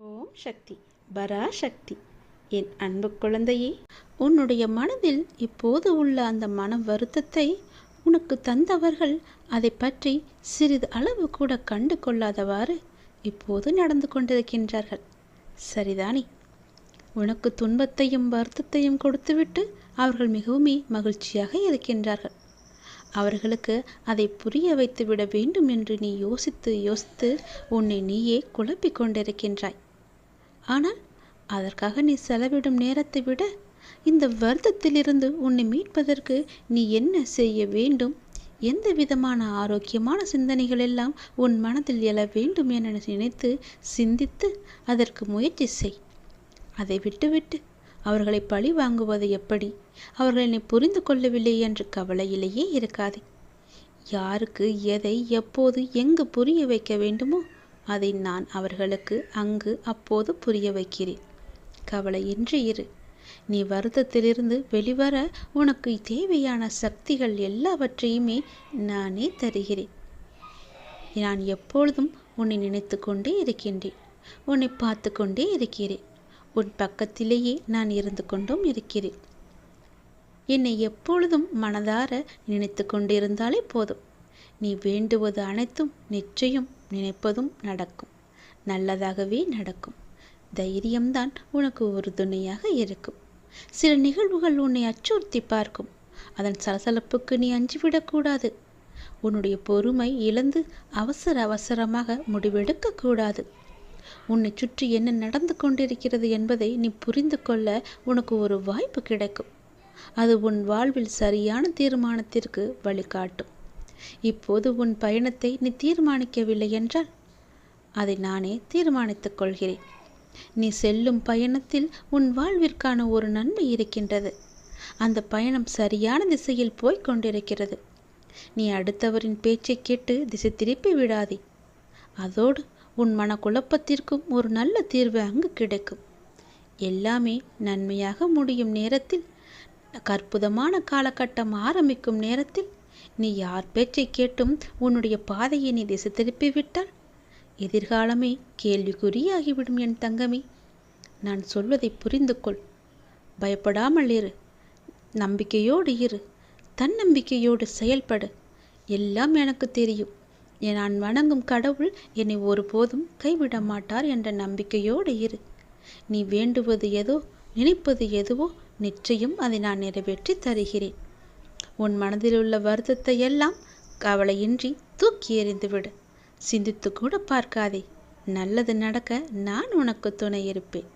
ஓம் சக்தி. பராசக்தி. என் அன்பு குழந்தையே உன்னுடைய மனதில் இப்போது உள்ள அந்த மன வருத்தத்தை உனக்கு தந்தவர்கள் அதை பற்றி சிறிது அளவு கூட கண்டு கொள்ளாதவாறு இப்போது நடந்து கொண்டிருக்கின்றார்கள். சரிதானே? உனக்கு துன்பத்தையும் வருத்தத்தையும் கொடுத்துவிட்டு அவர்கள் மிகவுமே மகிழ்ச்சியாக இருக்கின்றார்கள். அவர்களுக்கு அதை புரிய வைத்து விட வேண்டும் என்று நீ யோசித்து யோசித்து உன்னை நீயே குழப்பிக் கொண்டிருக்கின்றாய். ஆனால் அதற்காக நீ செலவிடும் நேரத்தை விட இந்த வருத்தத்திலிருந்து உன்னை மீட்பதற்கு நீ என்ன செய்ய வேண்டும்? எந்த விதமான ஆரோக்கியமான சிந்தனைகள் எல்லாம் உன் மனதில் எழ வேண்டும் என நினைத்து சிந்தித்து அதற்கு முயற்சி செய். அதை விட்டுவிட்டு அவர்களை பழி வாங்குவது எப்படி? அவர்கள் என்னை புரிந்து கொள்ளவில்லை என்று கவலையிலேயே இருக்காதே. யாருக்கு எதை எப்போது எங்கு புரிய வைக்க வேண்டுமோ அதை நான் அவர்களுக்கு அங்கு அப்போது புரிய வைக்கிறேன். கவலையின்றி இரு. நீ வருத்தத்திலிருந்து வெளிவர உனக்கு தேவையான சக்திகள் எல்லாவற்றையுமே நானே தருகிறேன். நான் எப்பொழுதும் உன்னை நினைத்து கொண்டே இருக்கின்றேன். உன்னை பார்த்து கொண்டே இருக்கிறேன். உன் பக்கத்திலேயே நான் இருந்து கொண்டும் இருக்கிறேன். என்னை எப்பொழுதும் மனதார நினைத்து கொண்டிருந்தாலே போதும். நீ வேண்டுவது அனைத்தும் நிச்சயம். நினைப்பதும் நடக்கும். நல்லதாகவே நடக்கும். தைரியம்தான் உனக்கு ஒரு துணையாக இருக்கும். சில நிகழ்வுகள் உன்னை அச்சுறுத்தி பார்க்கும். அதன் சலசலப்புக்கு நீ அஞ்சிவிடக்கூடாது உன்னுடைய பொறுமை இழந்து அவசர அவசரமாக முடிவெடுக்கக்கூடாது உன்னை சுற்றி என்ன நடந்து கொண்டிருக்கிறது என்பதை நீ புரிந்து கொள்ள உனக்கு ஒரு வாய்ப்பு கிடைக்கும். அது உன் வாழ்வில் சரியான தீர்மானத்திற்கு வழிகாட்டும். இப்போது உன் பயணத்தை நீ தீர்மானிக்கவில்லை என்றால் அதை நானே தீர்மானித்துக் கொள்கிறேன். நீ செல்லும் பயணத்தில் உன் வாழ்விற்கான ஒரு நன்மை இருக்கின்றது. அந்த பயணம் சரியான திசையில் போய்க் கொண்டிருக்கிறது. நீ அடுத்தவரின் பேச்சை கேட்டு திசை திருப்பி விடாதே. அதோடு உன் மனக்குழப்பத்திற்கும் ஒரு நல்ல தீர்வு அங்கு கிடைக்கும். எல்லாமே நன்மையாக முடியும் நேரத்தில் அற்புதமான காலகட்டம் ஆரம்பிக்கும் நேரத்தில் நீ யார் பேச்சை கேட்டும் உன்னுடைய பாதையை நீ திசை திருப்பி விட்டால் எதிர்காலமே கேள்விக்குறியாகிவிடும் என் தங்கமே. நான் சொல்வதை புரிந்து கொள் பயப்படாமல் இரு. நம்பிக்கையோடு இரு. தன்னம்பிக்கையோடு செயல்படு. எல்லாம் எனக்கு தெரியும். நான் வணங்கும் கடவுள் என்னை ஒருபோதும் கைவிட மாட்டார் என்ற நம்பிக்கையோடு இரு. நீ வேண்டுவது எதோ நினைப்பது எதுவோ நிச்சயம் அதை நான் நிறைவேற்றி தருகிறேன். உன் மனதில் உள்ள வருத்தத்தை எல்லாம் கவலையின்றி தூக்கி எறிந்துவிடு. சிந்தித்து கூட பார்க்காதே. நல்லது நடக்க நான் உனக்கு துணை இருப்பேன்.